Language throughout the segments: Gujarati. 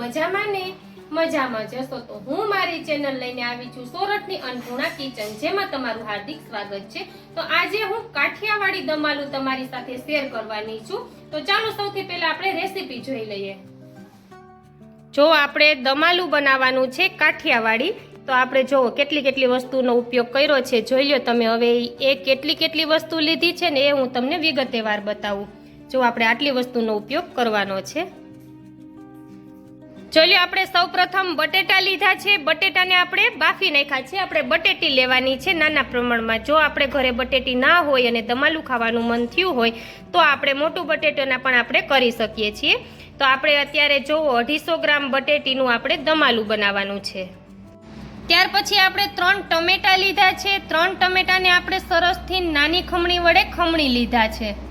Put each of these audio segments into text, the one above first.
મજામાં ને? મજામાં જશો તો હું મારી ચેનલ લઈને આવી છું સોરઠની અન્નપૂર્ણા કિચન, જેમાં તમારું હાર્દિક સ્વાગત છે. તો આજે હું કાઠિયાવાડી દમાલું તમારી સાથે શેર કરવાની છું. તો ચાલો સૌથી પહેલા આપણે રેસીપી જોઈ લઈએ. જો આપણે દમાલું બનાવવાનું છે કાઠિયાવાડી, તો આપણે જુઓ કેટલી કેટલી વસ્તુનો ઉપયોગ કર્યો છે જોઈ લો તમે. હવે એ કેટલી કેટલી વસ્તુ લીધી છે ને એ હું તમને વિગતેવાર બતાવું. જો આપણે આટલી વસ્તુનો ઉપયોગ કરવાનો છે. ચલો આપણે સૌપ્રથમ બટેટા લીધા છે. બટેટાને આપણે બાફી નાખ્યા છે. આપણે બટેટી લેવાની છે નાના પ્રમાણમાં. જો આપણે ઘરે બટેટી ના હોય અને દમાલું ખાવાનું મન થયું હોય, તો આપણે મોટું બટેટાના પણ આપણે કરી શકીએ છીએ. તો આપણે અત્યારે જોવો, અઢીસો ગ્રામ બટેટીનું આપણે દમાલું બનાવવાનું છે. ત્યાર પછી આપણે ત્રણ ટમેટા લીધા છે. ત્રણ ટમેટાને આપણે સરસથી નાની ખમણી વડે ખમણી લીધા છે.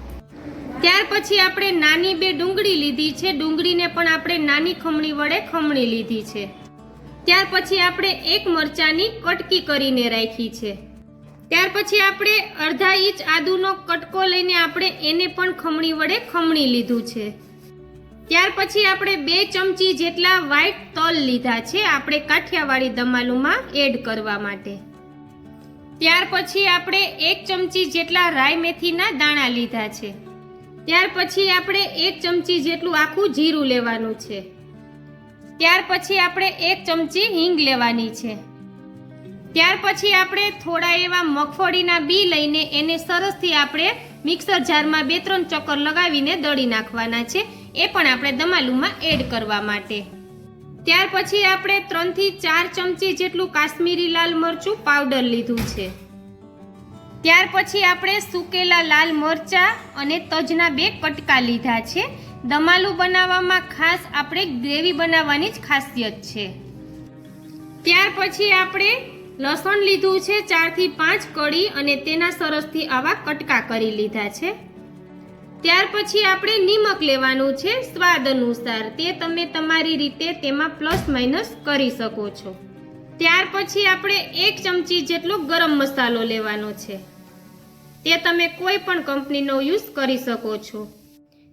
ત્યાર પછી આપણે નાની બે ડુંગળી લીધી છે. ડુંગળીને પણ આપણે નાની ખમણી વડે ખમણી લીધી છે. ત્યાર પછી આપણે એક મરચાની કટકી કરીને રાખી છે. ત્યાર પછી આપણે અડધા ઇંચ આદુનો કટકો લઈને આપણે એને પણ ખમણી વડે ખમણી લીધું છે. ત્યાર પછી આપણે બે ચમચી જેટલા વ્હાઈટ તલ લીધા છે આપણે કાઠિયાવાડી દમાલુમાં એડ કરવા માટે. ત્યાર પછી આપણે એક ચમચી જેટલા રાઈ મેથીના દાણા લીધા છે. ત્યાર પછી આપણે એક ચમચી જેટલું આખું જીરું લેવાનું છે. ત્યાર પછી આપણે એક ચમચી હિંગ લેવાની છે. ત્યાર પછી આપણે થોડા એવા મગફળીના બી લઈને એને સરસથી આપણે મિક્સર જારમાં બે ત્રણ ચક્કર લગાવીને દળી નાખવાના છે. એ પણ આપણે દમાલુમાં એડ કરવા માટે. ત્યાર પછી આપણે ત્રણથી ચાર ચમચી જેટલું કાશ્મીરી લાલ મરચું પાવડર લીધું છે. ત્યાર પછી આપણે સૂકેલા લાલ મરચા અને તજના બે કટકા લીધા છે. દમાલું બનાવવામાં ખાસ આપણે ગ્રેવી બનાવવાની જ ખાસિયત છે. ત્યાર પછી આપણે લસણ લીધું છે ચારથી પાંચ કળી અને તેના સરસથી આવા કટકા કરી લીધા છે. ત્યાર પછી આપણે નિમક લેવાનું છે સ્વાદ અનુસાર. તે તમે તમારી રીતે તેમાં પ્લસ માઇનસ કરી શકો છો. ત્યાર પછી આપણે એક ચમચી જેટલો ગરમ મસાલો લેવાનો છે. તે તમે કોઈ પણ કંપનીનો યુઝ કરી શકો છો.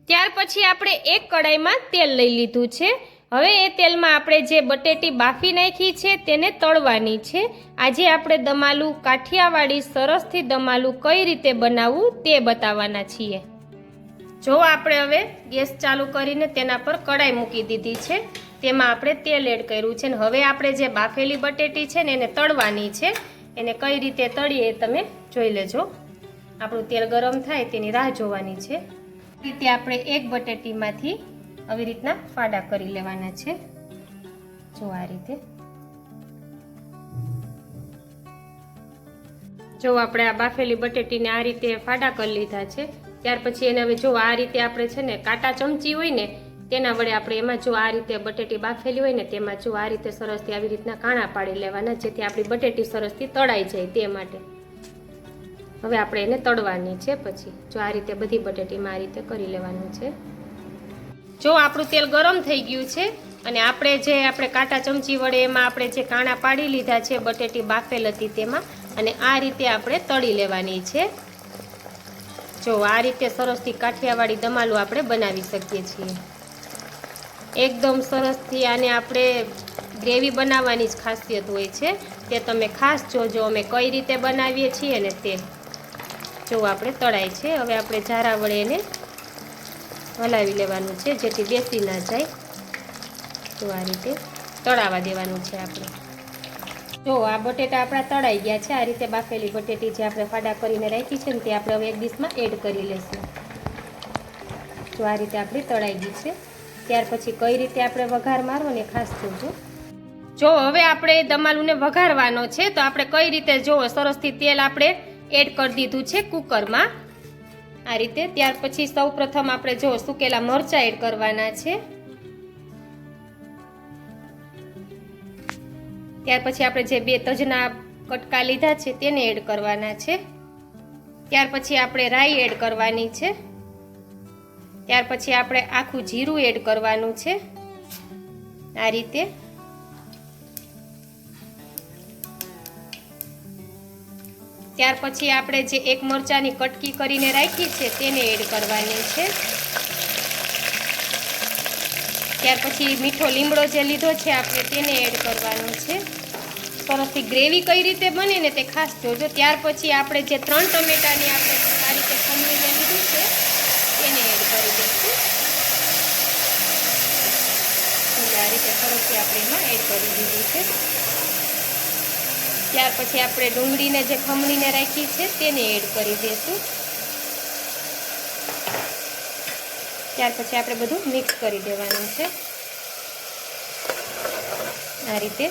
ત્યાર પછી આપણે એક કડાઈમાં તેલ લઈ લીધું છે. હવે એ તેલમાં આપણે જે બટેટી બાફી નાખી છે તેને તળવાની છે. આજે આપણે દમાલું કાઠિયાવાડી સરસથી દમાલું કઈ રીતે બનાવવું તે બતાવવાના છીએ. જો આપણે હવે ગેસ ચાલુ કરીને તેના પર કડાઈ મૂકી દીધી છે. તેમાં આપણે તેલ એડ કર્યું છે ને હવે આપણે જે બાફેલી બટેટી છે ને એને તળવાની છે, એને કઈ રીતે તળીએ તમે જોઈ લેજો. આપણું તેલ ગરમ થાય તેની રાહ જોવાની છે. રીતે આપણે એક બટેટીમાંથી આવી રીતના ફાડા કરી લેવાના છે. જો આ રીતે. જો આપણે આ બાફેલી બટેટીને આ રીતે ફાડા કરી લીધા છે, ત્યાર પછી એને હવે જો આ રીતે આપણે છે ને કાંટા ચમચી હોય ને તેના વડે આપણે એમાં જો આ રીતે બટેટી બાફેલી હોય ને તેમાં જો આ રીતે સરસથી આવી રીતના કાણા પાડી લેવાના, જેથી આપણી બટેટી સરસથી તળાઈ જાય તે માટે. હવે આપણે એને તળવાની છે પછી. જો આ રીતે બધી બટેટીમાં આ રીતે કરી લેવાનું છે. જો આપણું તેલ ગરમ થઈ ગયું છે અને આપણે જે આપણે કાંટા ચમચી વડે એમાં આપણે જે કાણા પાડી લીધા છે, બટેટી બાફેલ હતી તેમાં, અને આ રીતે આપણે તળી લેવાની છે. જો આ રીતે સરસથી કાઠિયાવાડી દમાલું આપણે બનાવી શકીએ છીએ. એકદમ સરસથી આને આપણે ગ્રેવી બનાવવાની જ ખાસિયત હોય છે તે તમે ખાસ જોજો. અમે કઈ રીતે બનાવીએ છીએ ને તે જો આપણે તળાય છે. હવે આપણે જારા વડે એને હલાવી લેવાનું છે જેથી બેસી ના જાય. તો આ રીતે તળાવા દેવાનું છે આપણે. જો આ બટેટા આપણા તળાઈ ગયા છે. આ રીતે બાફેલી બટેટી જે આપણે ફાડા કરીને રાખી છે ને તે આપણે હવે એક ડીશમાં એડ કરી લઈશું જો આ રીતે આપણી તળાઈ ગઈ છે. ત્યાર પછી કઈ રીતે આપણે વઘાર મારવો ને ખાસ જોજો. જો હવે આપણે દમાલુને વઘારવાનો છે, તો આપણે કઈ રીતે જો સરસથી તેલ આપણે એડ કરી દીધું છે કુકરમાં. આ રીતે ત્યાર પછી સૌ પ્રથમ આપણે જો સુકેલા મરચાં એડ કરવાના છે. ત્યાર પછી આપણે જે બે તજના કટકા લીધા છે, તેને એડ કરવાના છે. ત્યાર પછી આપણે રાઈ એડ કરવાની છે. ત્યાર પછી આપણે આખું જીરું એડ કરવાનું છે. આ રીતે. ત્યાર પછી આપણે જે એક મરચાની કટકી કરીને રાખી છે તેને એડ કરવાની છે. ત્યાર પછી મીઠો લીમડો જે લીધો છે આપણે તેને એડ કરવાનો છે. સરસથી ગ્રેવી કઈ રીતે બને ને તે ખાસ જોજો. ત્યાર પછી આપણે જે ત્રણ ટમેટાની આપણે આ રીતે ખમણીને લીધું છે એને એડ કરી દઈશું એટલે આ આપણે એમાં એડ કરી દીધું છે. ત્યાર પછી આપણે ડુંગળીને જે ખમણીને રાખી છે તેને એડ કરી દઈશું. ત્યાર પછી આપણે બધું મિક્સ કરી દેવાનું છે. આ રીતે.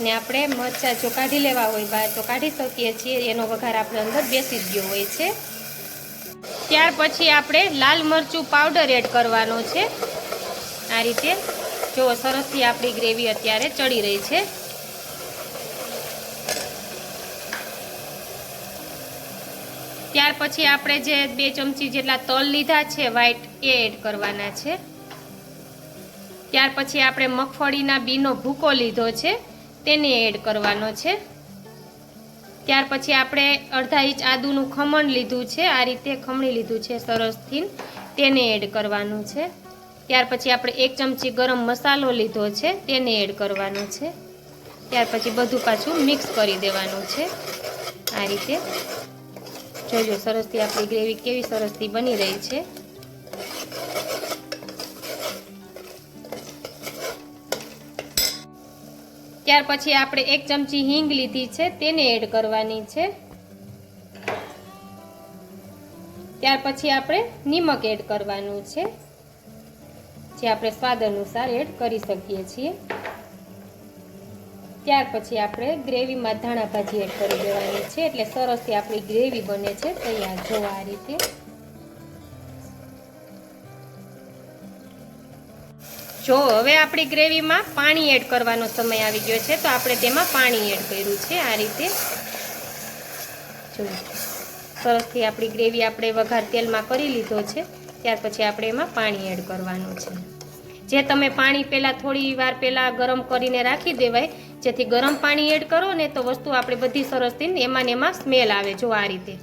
ને આપણે મરચાં જો કાઢી લેવા હોય બહાર તો કાઢી શકીએ છીએ. એનો વઘાર આપણે અંદર બેસી ગયો હોય છે. ત્યાર પછી આપણે લાલ મરચું પાવડર એડ કરવાનો છે. આ રીતે. જો સરસથી આપણી ગ્રેવી અત્યારે ચડી રહી છે. ત્યાર પછી આપણે જે બે ચમચી જેટલા તલ લીધા છે વ્હાઈટ એ એડ કરવાના છે. ત્યાર પછી આપણે મગફળીના બીનો ભૂકો લીધો છે, તેને એડ કરવાનો છે. ત્યાર પછી આપણે અડધા ઇંચ આદુનું ખમણ લીધું છે, આ રીતે ખમણી લીધું છે સરસથી તેને એડ કરવાનું છે. ત્યાર પછી આપણે એક ચમચી ગરમ મસાલો લીધો છે, તેને એડ કરવાનો છે. ત્યાર પછી બધું પાછું મિક્સ કરી દેવાનું છે. આ રીતે. જોજો સરસથી આપણી ગ્રેવી કેવી સરસથી બની રહી છે. ત્યાર પછી આપણે એક ચમચી હિંગ લીધી છે, તેને એડ કરવાની છે. ત્યાર પછી આપણે નિમક એડ કરવાનું છે. જે આપણે સ્વાદ અનુસાર એડ કરી શકીએ છીએ. ત્યાર પછી આપણે ગ્રેવીમાં ધાણા ભાજી એડ કરી દેવાની છે, એટલે સરસથી આપણી ગ્રેવી બને છે, તૈયાર. જોવા આ રીતે. જો હવે આપણી ગ્રેવીમાં પાણી એડ કરવાનો સમય આવી ગયો છે, તો આપણે તેમાં પાણી એડ કર્યું છે, આ રીતે. જો સરસથી આપણી ગ્રેવી આપણે વઘાર તેલમાં કરી લીધો છે. ત્યાર પછી આપણે એમાં પાણી એડ કરવાનું છે. જે તમે પાણી પહેલાં થોડી વાર પહેલાં ગરમ કરીને રાખી દેવાય, જેથી ગરમ પાણી એડ કરો ને તો વસ્તુ આપણે બધી સરસ થઈને એમાં ને એમાં સ્મેલ આવે જો આ રીતે.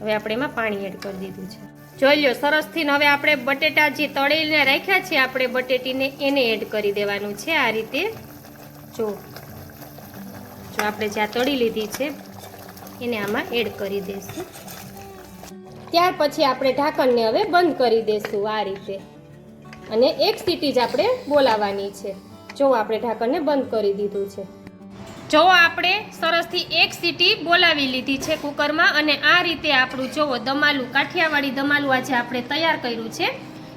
હવે આપણે એમાં પાણી એડ કરી દીધું છે. જોઈ લો સરસથી હવે આપણે બટેટા જે તળેલીને રાખ્યા છે, આપણે બટેટીને એને એડ કરી દેવાનું છે આ રીતે. જો જો આપણે જ્યાં તળી લીધી છે એને આમાં એડ કરી દઈશું. ત્યાર પછી આપણે ઢાંકણને હવે બંધ કરી દઈશું આ રીતે. અને એક સીટી જ આપણે બોલાવવાની છે. જો આપણે ઢાંકણને બંધ કરી દીધું છે. જો આપણે સરસથી એક સીટી બોલાવી લીધી છે કુકરમાં અને આ રીતે આપણું જુઓ દમાલું, કાઠિયાવાડી દમાલું આજે આપણે તૈયાર કર્યું છે,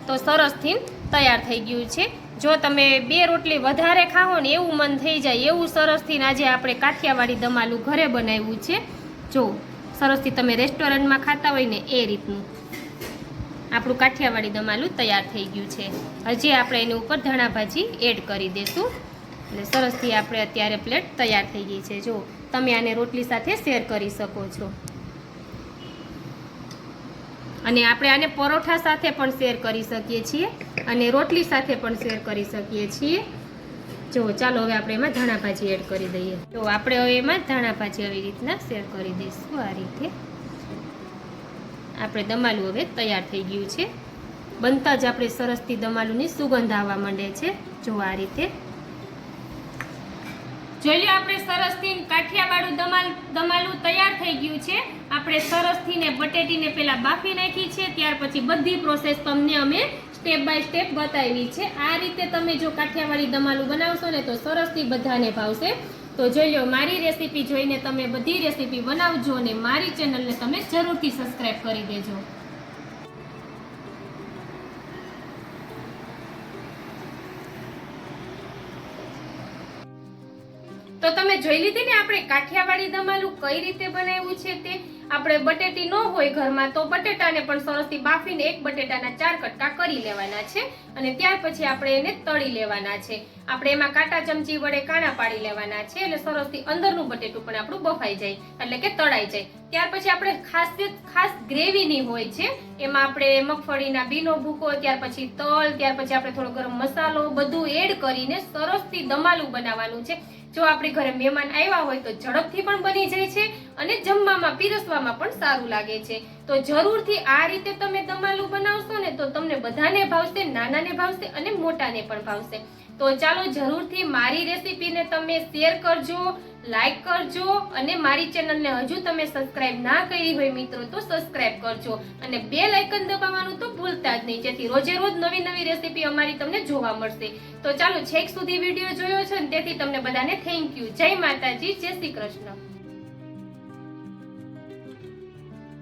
તો સરસથી તૈયાર થઈ ગયું છે. જો તમે બે રોટલી વધારે ખાઓ ને એવું મન થઈ જાય, એવું સરસથી આજે આપણે કાઠિયાવાડી દમાલું ઘરે બનાવ્યું છે. જો, સરસથી તમે રેસ્ટોરન્ટમાં ખાતા હોય ને એ રીતનું. આપણું કાઠિયાવાડી દમાલું તૈયાર થઈ ગયું છે. હજી આપણે એની ઉપર ધણા ભાજી એડ કરી દઈશું એટલે સરસથી આપણે અત્યારે પ્લેટ તૈયાર થઈ ગઈ છે. જો, તમે આને રોટલી સાથે શેર કરી શકો છો. અને આપણે આને પરોઠા સાથે પણ શેર કરી શકીએ છીએ. અને રોટલી સાથે પણ શેર કરી શકીએ છીએ. જો ચાલો હવે આપણે એમાં ધાણા ભાજી એડ કરી દઈએ. તો આપણે હવે એમાં ધાણા ભાજી આવી રીતના શેર કરી દઈશું આ રીતે. આપણે દમાલું હવે તૈયાર થઈ ગયું છે. બનતા જ આપણે સરસથી દમાલુની સુગંધ આવવા માંડે છે. જો આ રીતે. જોઈ આપણે સરસથી કાઠિયાવાડું દમાલ, દમાલું તૈયાર થઈ ગયું છે. આપણે સરસથી ને બટેટીને પહેલાં બાફી નાખી છે. ત્યાર પછી બધી પ્રોસેસ તમને અમે સ્ટેપ બાય સ્ટેપ બતાવી છે. આ રીતે તમે જો કાઠિયાવાડી દમાલું બનાવશો ને તો સરસથી બધાને ભાવશે. તો જોઈ લો, મારી રેસીપી જોઈને તમે બધી રેસીપી બનાવજો અને મારી ચેનલને તમે જરૂરથી સબસ્ક્રાઈબ કરી દેજો. તો તમે જોઈ લીધી ને આપણે કાઠિયાવાડી દમાલું કઈ રીતે બનાવ્યું છે તે? આપણે બટેટી ન હોય ઘરમાં તો બટેટાને પણ સરસથી બાફીને એક બટેટાના ચાર કટકા કરી લેવાના છે અને ત્યાર પછી આપણે એને તળી લેવાના છે. આપણે એમાં કાંટા ચમચી વડે કાણા પાડી લેવાના છે એટલે સરસથી અંદરનું બટેટું પણ આપણું બફાઈ જાય, એટલે કે તળાઈ જાય. ત્યાર પછી આપણે ખાસિયત ખાસ ગ્રેવીની હોય છે, એમાં આપણે મગફળીના બીનો ભૂકો, ત્યાર પછી તલ, ત્યાર પછી આપણે થોડો ગરમ મસાલો બધું એડ કરીને સરસથી દમાલું બનાવવાનું છે. જો આપણી ઘરે મહેમાન આવ્યા હોય તો ઝડપથી પણ બની જાય છે અને જમવામાં, પીરસવામાં પણ સારું લાગે છે. તો જરૂરથી આ રીતે તમે દમાલું બનાવશો ને તો તમને બધાને ભાવશે, નાનાને ભાવશે અને મોટાને પણ ભાવશે. તો ચાલો જરૂરથી મારી રેસીપીને તમે શેર કરજો, લાઈક કરજો અને મારી ચેનલને હજુ તમે સબસ્ક્રાઇબ ના કરી હોય મિત્રો તો સબસ્ક્રાઇબ કરજો અને બે લાઇકન દબાવવાનું તો ભૂલતા જ નહીં, જેથી રોજે રોજ નવી નવી રેસીપી અમારી તમને જોવા મળશે. તો ચાલો છેક સુધી વીડિયો જોયો છે ને તેથી તમને બધાને થેન્ક યુ. જય માતાજી, જય શ્રી કૃષ્ણ.